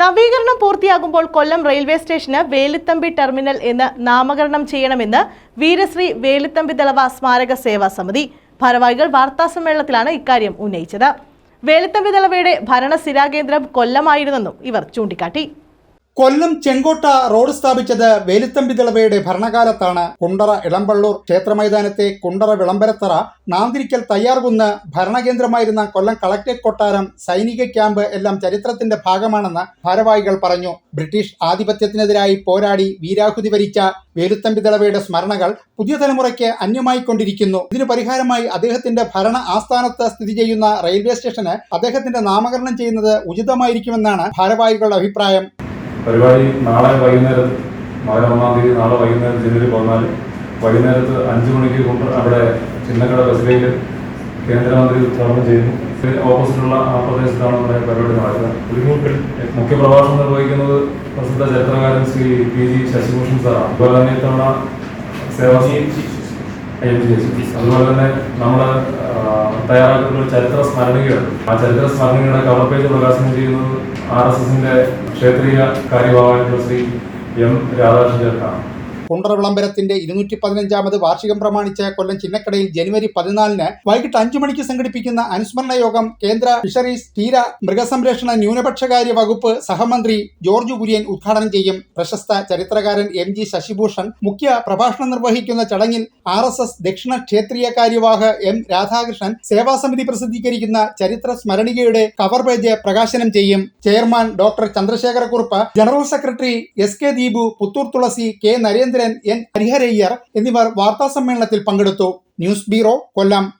നവീകരണം പൂർത്തിയാകുമ്പോൾ കൊല്ലം റെയിൽവേ സ്റ്റേഷന് വേലുത്തമ്പി ടെർമിനൽ എന്ന് നാമകരണം ചെയ്യണമെന്ന് വീരശ്രീ വേലുത്തമ്പി ദളവ സ്മാരക സേവാ സമിതി. ഭാരവാഹികൾ വാർത്താസമ്മേളനത്തിലാണ് ഇക്കാര്യം ഉന്നയിച്ചത്. വേലുത്തമ്പി ദളവയുടെ ഭരണസിരാകേന്ദ്രം കൊല്ലമായിരുന്നെന്നും ഇവർ ചൂണ്ടിക്കാട്ടി. കൊല്ലം ചെങ്കോട്ട റോഡ് സ്ഥാപിച്ചത് വേലുത്തമ്പി ദിളവയുടെ ഭരണകാലത്താണ്. കുണ്ടറ ഇളമ്പള്ളൂർ ക്ഷേത്രമൈതാനത്തെ കുണ്ടറ വിളംബരത്തറ നാന്തിരിക്കൽ തയ്യാർകുന്ന് ഭരണകേന്ദ്രമായിരുന്ന കൊല്ലം കളക്ടറേറ്റ് കൊട്ടാരം സൈനിക ക്യാമ്പ് എല്ലാം ചരിത്രത്തിന്റെ ഭാഗമാണെന്ന് ഭാരവാഹികൾ പറഞ്ഞു. ബ്രിട്ടീഷ് ആധിപത്യത്തിനെതിരായി പോരാടി വീരാഹുതി വരിച്ച വേലുത്തമ്പി ദിളവയുടെ സ്മരണകൾ പുതിയ തലമുറയ്ക്ക് അന്യമായിക്കൊണ്ടിരിക്കുന്നു. ഇതിനു പരിഹാരമായി അദ്ദേഹത്തിന്റെ ഭരണ ആസ്ഥാനത്ത് സ്ഥിതി ചെയ്യുന്ന റെയിൽവേ സ്റ്റേഷന് അദ്ദേഹത്തിന്റെ നാമകരണം ചെയ്യുന്നത് ഉചിതമായിരിക്കുമെന്നാണ് ഭാരവാഹികളുടെ അഭിപ്രായം. പരിപാടി നാളെ വൈകുന്നേരം നാളെ ഒന്നാം തീയതി നാളെ വൈകുന്നേരം ജനുവരി പതിനാല്. വൈകുന്നേരത്ത് അഞ്ച് മണിക്ക് കൊണ്ട് അവിടെ ചിന്നക്കട ബസിലയിൽ കേന്ദ്രമന്ത്രി ഉദ്ഘാടനം ചെയ്യുന്നു. ഓപ്പോസിറ്റുള്ള ആ പ്രദേശത്താണ് നമ്മുടെ പരിപാടി നടക്കുക മുഖ്യപ്രഭാഷണം നിർവഹിക്കുന്നത് പ്രസിദ്ധ ചരിത്രകാരൻ ശ്രീ പി ജി ശശിഭൂഷൺ സാറാണ്. അതുപോലെ തന്നെ ഇത്തവണ സേവാ. അതുപോലെ തന്നെ നമ്മൾ തയ്യാറാക്കുന്ന ചരിത്ര സ്മരണികയുണ്ട് ആ ചരിത്ര സ്മരണികയുടെ കവർ പേജ് പ്രകാശനം ചെയ്യുന്നത് ആർ എസ് എസിന്റെ ക്ഷേത്രീയ കാര്യഭാഗമായിട്ടുള്ള ശ്രീ എം രാധാകൃഷ്ണൻ ചേർക്കാണ് കുണ്ടറ വിളംബരത്തിന്റെ ഇരുന്നൂറ്റി പതിനഞ്ചാമത് വാർഷികം പ്രമാണിച്ച കൊല്ലം ചിന്നക്കടയിൽ ജനുവരി പതിനാലിന് വൈകിട്ട് അഞ്ചു മണിക്ക് സംഘടിപ്പിക്കുന്ന അനുസ്മരണ യോഗം കേന്ദ്ര ഫിഷറീസ് തീര മൃഗസംരക്ഷണ ന്യൂനപക്ഷകാര്യ വകുപ്പ് സഹമന്ത്രി ജോർജ് കുര്യൻ ഉദ്ഘാടനം ചെയ്യും. പ്രശസ്ത ചരിത്രകാരൻ എം ജി ശശിഭൂഷൺ മുഖ്യ പ്രഭാഷണം നിർവഹിക്കുന്ന ചടങ്ങിൽ ആർ എസ് എസ് ദക്ഷിണ ക്ഷേത്രീയ കാര്യവാഹ എം രാധാകൃഷ്ണൻ സേവാസമിതി പ്രസിദ്ധീകരിക്കുന്ന ചരിത്ര സ്മരണികയുടെ കവർ പേജ് പ്രകാശനം ചെയ്യും. Chairman doctor Chandrasekharakurup general secretary S K Deepu Puthur Thulasi K Narendran N Hariharaiyer എന്നിവർ വാർത്താ സമ്മേളനത്തിൽ പങ്കെടുത്തു. News bureau Kollam.